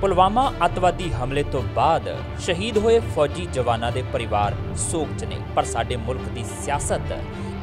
ਪੁਲਵਾਮਾ ਅੱਤਵਾਦੀ ਹਮਲੇ ਤੋਂ ਬਾਅਦ ਸ਼ਹੀਦ ਹੋਏ ਫੌਜੀ ਜਵਾਨਾਂ ਦੇ ਪਰਿਵਾਰ ਸੋਗ 'ਚ ਨੇ। ਪਰ ਸਾਡੇ ਮੁਲਕ ਦੀ ਸਿਆਸਤ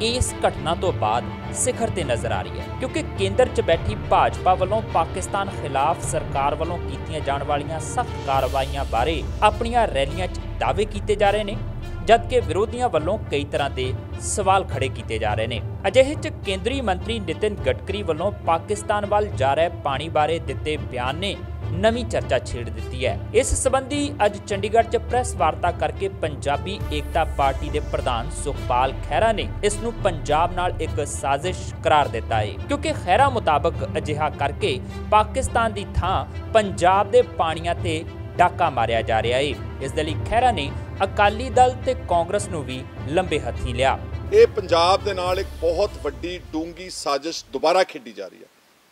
ਇਸ ਘਟਨਾ ਤੋਂ ਬਾਅਦ ਸਿਖਰ ਤੇ ਨਜ਼ਰ ਆ ਰਹੀ ਹੈ, ਕਿਉਂਕਿ ਕੇਂਦਰ 'ਚ ਬੈਠੀ ਭਾਜਪਾ ਵੱਲੋਂ ਪਾਕਿਸਤਾਨ ਖਿਲਾਫ ਸਰਕਾਰ ਵੱਲੋਂ ਕੀਤੀਆਂ ਜਾਣ ਵਾਲੀਆਂ ਸਖਤ ਕਾਰਵਾਈਆਂ ਬਾਰੇ ਆਪਣੀਆਂ ਰੈਲੀਆਂ 'ਚ ਦਾਅਵੇ ਕੀਤੇ ਜਾ ਰਹੇ ਨੇ, ਜਦਕਿ ਵਿਰੋਧੀਆਂ ਵੱਲੋਂ ਕਈ ਤਰ੍ਹਾਂ ਦੇ ਸਵਾਲ ਖੜੇ ਕੀਤੇ ਜਾ ਰਹੇ ਨੇ। ਅਜਿਹੇ 'ਚ ਕੇਂਦਰੀ ਮੰਤਰੀ ਨਿਤਿਨ ਗਡਕਰੀ ਵੱਲੋਂ ਪਾਕਿਸਤਾਨ ਵੱਲ ਜਾ ਰਹੇ ਪਾਣੀ ਬਾਰੇ ਦਿੱਤੇ ਬਿਆਨ ਨੇ। ਨਵੀਂ ਚਰਚਾ ਛੇੜ ਦਿੱਤੀ ਹੈ। ਇਸ ਸੰਬੰਧੀ ਅੱਜ ਚੰਡੀਗੜ੍ਹ 'ਚ ਪ੍ਰੈਸ ਵਾਰਤਾ ਕਰਕੇ ਪੰਜਾਬੀ ਏਕਤਾ ਪਾਰਟੀ ਦੇ ਪ੍ਰਧਾਨ ਸੁਖਪਾਲ ਖਹਿਰਾ ਨੇ ਇਸ ਨੂੰ ਪੰਜਾਬ ਨਾਲ ਇੱਕ ਸਾਜ਼ਿਸ਼ ਕਰਾਰ ਦਿੱਤਾ ਹੈ ਕਿਉਂਕਿ ਖਹਿਰਾ ਮੁਤਾਬਕ ਅਜਿਹਾ ਕਰਕੇ ਪਾਕਿਸਤਾਨ ਦੀ ਥਾਂ ਪੰਜਾਬ ਦੇ ਪਾਣੀਆਂ ਤੇ ਡਾਕਾ ਮਾਰਿਆ ਜਾ ਰਿਹਾ ਹੈ ਇਸ ਦੇ ਲਈ ਖਹਿਰਾ ਨੇ ਅਕਾਲੀ ਦਲ ਤੇ ਕਾਂਗਰਸ ਨੂੰ ਵੀ ਲੰਬੇ ਹੱਥੀ ਲਿਆ। ਇਹ ਪੰਜਾਬ ਦੇ ਨਾਲ ਇੱਕ ਬਹੁਤ ਵੱਡੀ ਡੂੰਗੀ ਸਾਜ਼ਿਸ਼ ਦੁਬਾਰਾ ਖੇਡੀ ਜਾ ਰਹੀ ਹੈ।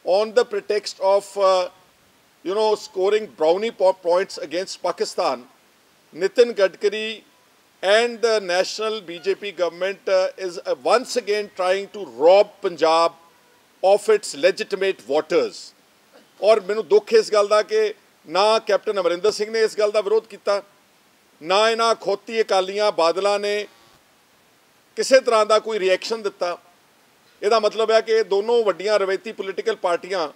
On the pretext of you know scoring brownie points against Pakistan Nitin Gadkari and the national BJP government uh, is uh, once again trying to rob Punjab of its legitimate waters. ਔਰ ਮੈਨੂੰ ਦੁੱਖ ਇਸ ਗੱਲ ਦਾ ਕਿ ਨਾ captain Amarinder Singh ਨੇ ਇਸ ਗੱਲ ਦਾ ਵਿਰੋਧ ਕੀਤਾ ਨਾ ਇਹਨਾਂ ਖੋਤੀ ਅਕਾਲੀਆਂ ਬਾਦਲਾਂ ਨੇ ਕਿਸੇ ਤਰ੍ਹਾਂ ਦਾ ਕੋਈ ਰਿਐਕਸ਼ਨ ਦਿੱਤਾ ਇਹਦਾ ਮਤਲਬ ਹੈ ਕਿ ਇਹ ਦੋਨੋਂ ਵੱਡੀਆਂ ਰਵੈਤੀ ਪੋਲੀਟੀਕਲ ਪਾਰਟੀਆਂ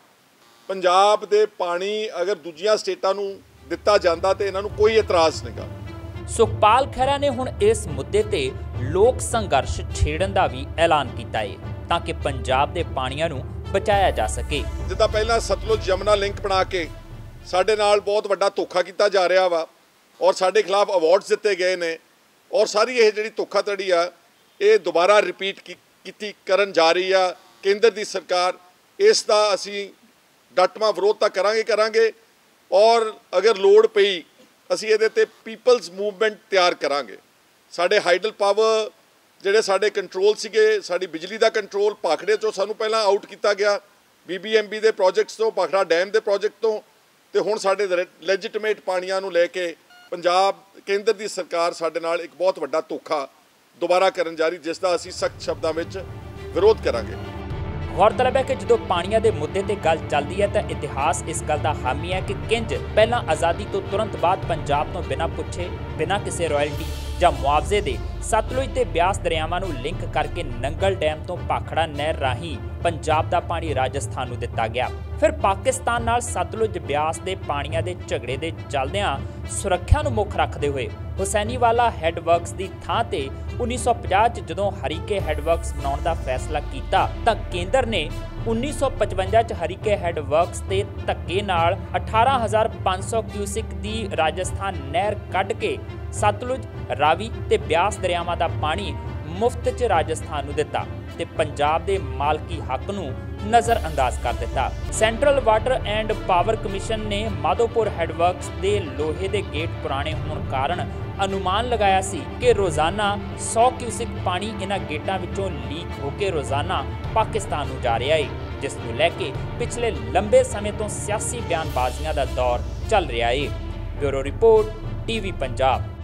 ਪੰਜਾਬ ਦੇ ਪਾਣੀ ਅਗਰ ਦੂਜੀਆਂ ਸਟੇਟਾਂ ਨੂੰ ਦਿੱਤਾ ਜਾਂਦਾ ਤੇ ਇਹਨਾਂ ਨੂੰ ਕੋਈ ਇਤਰਾਜ਼ ਨਹੀਂਗਾ ਸੁਖਪਾਲ ਖਹਿਰਾ ਨੇ ਹੁਣ ਇਸ ਮੁੱਦੇ ਤੇ ਲੋਕ ਸੰਘਰਸ਼ ਛੇੜਨ ਦਾ ਵੀ ਐਲਾਨ ਕੀਤਾ ਹੈ ਤਾਂ ਕਿ ਪੰਜਾਬ ਦੇ ਪਾਣੀਆਂ ਨੂੰ ਬਚਾਇਆ ਜਾ ਸਕੇ। ਜਿੱਦਾਂ ਪਹਿਲਾਂ ਸਤਲੁਜ ਜਮਨਾ ਲਿੰਕ ਬਣਾ ਕੇ ਸਾਡੇ ਨਾਲ ਬਹੁਤ ਵੱਡਾ ਧੋਖਾ ਕੀਤਾ ਜਾ ਰਿਹਾ ਵਾ ਔਰ ਸਾਡੇ ਖਿਲਾਫ ਅਵਾਰਡਸ ਦਿੱਤੇ ਗਏ ਨੇ ਔਰ ਸਾਰੀ ਇਹ ਜਿਹੜੀ ਧੋਖਾਧੜੀ ਆ ਇਹ ਦੁਬਾਰਾ ਰਿਪੀਟ ਕੀਤੀ ਕਰਨ ਜਾ ਰਹੀ ਆ ਕੇਂਦਰ ਦੀ ਸਰਕਾਰ ਇਸ ਦਾ ਅਸੀਂ ਡਟਮਾ ਵਿਰੋਧ ਤਾਂ ਕਰਾਂਗੇ ਕਰਾਂਗੇ। ਔਰ ਅਗਰ ਲੋੜ ਪਈ, ਅਸੀਂ ਇਹਦੇ ਤੇ ਪੀਪਲਸ ਮੂਵਮੈਂਟ ਤਿਆਰ ਕਰਾਂਗੇ। ਸਾਡੇ ਹਾਈਡਲ ਪਾਵਰ ਜਿਹੜੇ ਸਾਡੇ ਕੰਟਰੋਲ ਸੀਗੇ, ਸਾਡੀ ਬਿਜਲੀ ਦਾ ਕੰਟਰੋਲ ਪਾਖੜੇ ਚੋਂ ਸਾਨੂੰ ਪਹਿਲਾਂ ਆਊਟ ਕੀਤਾ ਗਿਆ। ਬੀਬੀਐਮਬੀ ਦੇ ਪ੍ਰੋਜੈਕਟਸ ਤੋਂ, ਪਾਖੜਾ ਡੈਮ ਦੇ ਪ੍ਰੋਜੈਕਟ ਤੋਂ, ਤੇ ਹੁਣ ਸਾਡੇ ਲੈਜਿਟਿਮੇਟ ਪਾਣੀਆਂ ਨੂੰ ਲੈ ਕੇ ਪੰਜਾਬ ਕੇਂਦਰ ਦੀ ਸਰਕਾਰ ਸਾਡੇ ਨਾਲ ਇੱਕ ਬਹੁਤ ਵੱਡਾ ਧੋਖਾ ਦੁਬਾਰਾ ਕਰਨ ਜਾ ਰਹੀ, ਜਿਸ ਦਾ ਅਸੀਂ ਸਖਤ ਸ਼ਬਦਾਂ ਵਿੱਚ ਵਿਰੋਧ ਕਰਾਂਗੇ। ਗੌਰਤਲਬ ਹੈ ਕਿ ਜਦੋਂ ਪਾਣੀਆਂ ਦੇ ਮੁੱਦੇ ਤੇ ਗੱਲ ਚੱਲਦੀ ਹੈ ਤਾਂ ਇਤਿਹਾਸ ਇਸ ਗੱਲ ਦਾ ਹਾਮੀ ਹੈ ਕਿ ਕਿੰਜ ਪਹਿਲਾਂ ਆਜ਼ਾਦੀ ਤੋਂ ਤੁਰੰਤ ਬਾਅਦ ਪੰਜਾਬ ਤੋਂ ਬਿਨਾਂ ਪੁੱਛੇ, ਬਿਨਾਂ ਕਿਸੇ ਰਾਇਲਟੀ ਜਾਂ ਮੁਆਵਜ਼ੇ ਦੇ ਸਤਲੁਜ ਤੇ ਬਿਆਸ ਦਰਿਆਵਾਂ ਨੂੰ ਲਿੰਕ ਕਰਕੇ ਨੰਗਲ ਡੈਮ ਤੋਂ ਪਾਖੜਾ ਨਹਿਰ ਰਾਹੀਂ ਪੰਜਾਬ ਦਾ ਪਾਣੀ ਰਾਜਸਥਾਨ ਨੂੰ ਦਿੱਤਾ ਗਿਆ। ਫਿਰ ਪਾਕਿਸਤਾਨ ਨਾਲ ਸਤਲੁਜ ਬਿਆਸ ਦੇ ਪਾਣੀਆਂ ਦੇ ਝਗੜੇ ਦੇ ਚੱਲਦਿਆਂ ਸੁਰੱਖਿਆ ਨੂੰ ਮੁੱਖ ਰੱਖਦੇ ਹੋਏ ਹੁਸੈਨੀਵਾਲਾ ਹੈੱਡ ਦੀ ਥਾਂ ਤੇ 1950 ਚ ਜਦੋਂ ਹਰੀਕੇ ਹੈਡਵਰਕਸ ਬਣਾਉਣ ਦਾ ਫੈਸਲਾ ਕੀਤਾ ਤਾਂ ਕੇਂਦਰ ਨੇ 1955 ਚ ਹਰੀਕੇ ਹੈਡਵਰਕਸ ਤੇ ਧੱਕੇ ਨਾਲ 18500 ਕਿਊਸਿਕ ਦੀ ਰਾਜਸਥਾਨ ਨਹਿਰ ਕੱਢ ਕੇ ਸਤਲੁਜ, ਰਾਵੀ ਤੇ ਬਿਆਸ ਦਰਿਆਵਾਂ ਦਾ ਪਾਣੀ ਮੁਫਤ 'ਚ ਰਾਜਸਥਾਨ ਨੂੰ ਦਿੱਤਾ ਤੇ ਪੰਜਾਬ ਦੇ ਮਾਲਕੀ ਹੱਕ ਨੂੰ ਨਜ਼ਰ ਅੰਦਾਜ਼ ਕਰ ਦਿੱਤਾ। Central water and power commission ਨੇ ਮਾਧੋਪੁਰ ਹੈਡਵਰਕਸ ਦੇ ਲੋਹੇ ਦੇ ਗੇਟ ਪੁਰਾਣੇ ਹੋਣ ਕਾਰਨ ਅਨੁਮਾਨ ਲਗਾਇਆ ਸੀ ਕਿ ਰੋਜ਼ਾਨਾ 100 ਕਿਊਸਿਕ ਪਾਣੀ ਇਹਨਾਂ ਗੇਟਾਂ ਵਿੱਚੋਂ ਲੀਕ ਹੋ ਕੇ ਰੋਜ਼ਾਨਾ ਪਾਕਿਸਤਾਨ ਨੂੰ ਜਾ ਰਿਹਾ ਹੈ ਜਿਸ ਨੂੰ ਲੈ ਕੇ ਪਿਛਲੇ ਲੰਬੇ ਸਮੇਂ ਤੋਂ ਸਿਆਸੀ ਬਿਆਨਬਾਜ਼ੀਆਂ ਦਾ ਦੌਰ ਚੱਲ ਰਿਹਾ ਹੈ ਬਿਊਰੋ ਰਿਪੋਰਟ, ਟੀਵੀ ਪੰਜਾਬ।